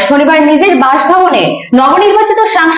শনিবার নিজের বাসভবনে নবনির্বাচিত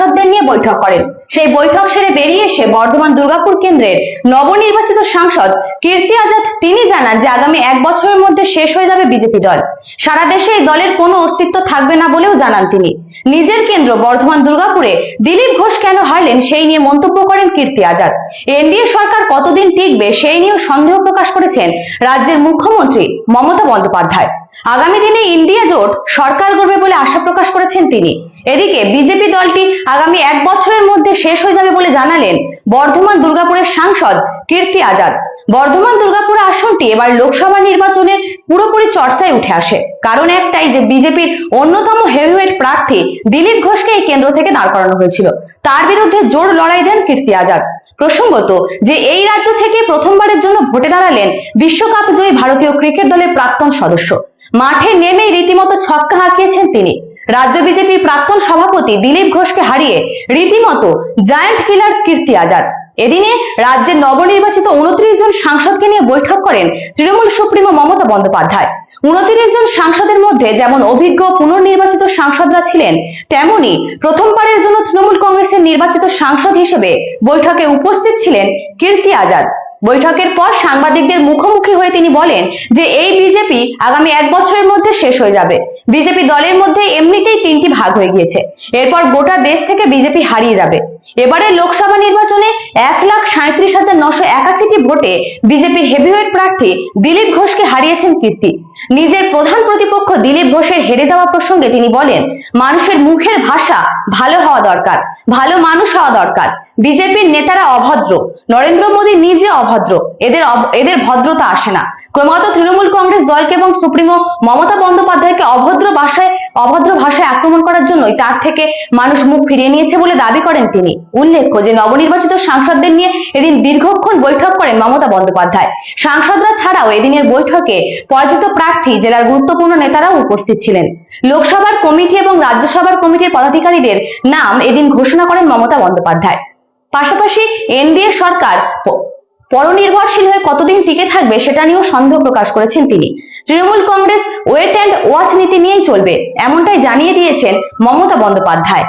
সাংসদদের নিয়ে বৈঠক করেন। সেই বৈঠক সেরে বেরিয়ে এসে বর্ধমান দুর্গাপুর কেন্দ্রের নবনির্বাচিত সাংসদ কীর্তি আজাদ, তিনি জানান যে আগামী এক বছরের মধ্যে শেষ হয়ে যাবে বিজেপি দল। সারা দেশে এই দলের কোনো অস্তিত্ব থাকবে না বলেও জানান তিনি। নিজের কেন্দ্র বর্ধমান দুর্গাপুরে দিলীপ ঘোষ কেন হারলেন সেই নিয়ে মন্তব্য করেন কীর্তি আজাদ। এনডিএ সরকার কতদিন টিকবে সেই নিয়েও সন্দেহ প্রকাশ করেছেন রাজ্যের মুখ্যমন্ত্রী মমতা বন্দ্যোপাধ্যায়। আগামী দিনে ইন্ডিয়া জোট সরকার গড়বে বলে আশা প্রকাশ করেছেন তিনি। এদিকে বিজেপি দলটি আগামী এক বছরের মধ্যে শেষ হয়ে যাবে বলে জানালেন বর্ধমান দুর্গাপুরের সাংসদ কীর্তি আজাদ। বর্ধমান দুর্গাপুর আসনটি এবার লোকসভা নির্বাচনের পুরোপুরি চর্চায় উঠে আসে। কারণ একটাই যে বিজেপির অন্যতম হেভিওয়েট প্রার্থী দিলীপ ঘোষকে এই কেন্দ্র থেকে দাঁড় করানো হয়েছিল। তার বিরুদ্ধে জোর লড়াই দেন কীর্তি আজাদ। প্রসঙ্গত যে এই রাজ্য থেকে প্রথমবারের জন্য ভোটে দাঁড়ালেন বিশ্বকাপ জয়ী ভারতীয় ক্রিকেট দলের প্রাক্তন সদস্য। মাঠে নেমেই রীতিমতো ছক্কা হাঁকিয়েছেন তিনি। রাজ্য বিজেপির প্রাক্তন সভাপতি দিলীপ ঘোষকে হারিয়ে রীতিমতো জায়ান্ট কিলার কীর্তি আজাদ। এদিনে রাজ্যের নবনির্বাচিত উনত্রিশ জন সাংসদকে নিয়ে বৈঠক করেন তৃণমূল সুপ্রিমো মমতা বন্দ্যোপাধ্যায়। উনত্রিশ জন সাংসদের মধ্যে যেমন অভিজ্ঞ পুনর্নির্বাচিত সাংসদরা ছিলেন, তেমনি প্রথমবারের জন্য তৃণমূল কংগ্রেসের নির্বাচিত সাংসদ হিসেবে বৈঠকে উপস্থিত ছিলেন কীর্তি আজাদ। বৈঠকের পর সাংবাদিকদের মুখোমুখি হয়ে তিনি বলেন যে এই বিজেপি আগামী এক বছরের মধ্যে শেষ হয়ে যাবে। বিজেপি দলের মধ্যে এমনিতেই তিনটি ভাগ হয়ে গিয়েছে। এরপর গোটা দেশ থেকে বিজেপি হারিয়ে যাবে। এবারে লোকসভা নির্বাচনে এক লাখ সাঁত্রিশ হাজার নশো একাশিটি ভোটে বিজেপির হেভিওয়েট প্রার্থী দিলীপ ঘোষকে হারিয়েছেন কীর্তি। নিজের প্রধান প্রতিপক্ষ দিলীপ ঘোষের হেরে যাওয়া প্রসঙ্গে তিনি বলেন, মানুষের মুখের ভাষা ভালো হওয়া দরকার, ভালো মানুষ হওয়া দরকার। বিজেপির নেতারা অভদ্র, নরেন্দ্র মোদী নিজে অভদ্র, এদের এদের ভদ্রতা আসে না। ক্রমাগত তৃণমূল কংগ্রেস দলকে এবং সুপ্রিমো মমতা বন্দ্যোপাধ্যায়কে ভাষায় অভদ্র ভাষায় আক্রমণ করার জন্যই তার থেকে মানুষ মুখ ফিরিয়ে নিয়েছে বলে দাবি করেন তিনি। উল্লেখ্য যে, নবনির্বাচিত সাংসদদের নিয়ে এদিন দীর্ঘক্ষণ বৈঠক করেন মমতা বন্দ্যোপাধ্যায়। সাংসদরা ছাড়াও এদিনের বৈঠকে পরাজিত প্রার্থী জেলার গুরুত্বপূর্ণ নেতারাও উপস্থিত ছিলেন। লোকসভার কমিটি এবং রাজ্যসভার কমিটির পদাধিকারীদের নাম এদিন ঘোষণা করেন মমতা বন্দ্যোপাধ্যায়। পাশাপাশি এনডিএ সরকার পরনির্ভরশীল হয়ে কতদিন টিকে থাকবে সেটা নিয়েও সন্দেহ প্রকাশ করেছেন তিনি। তৃণমূল কংগ্রেস অ্যান্ড ওয়াচ নীতি নিয়েই চলবে এমনটাই জানিয়ে দিয়েছেন মমতা বন্দ্যোপাধ্যায়।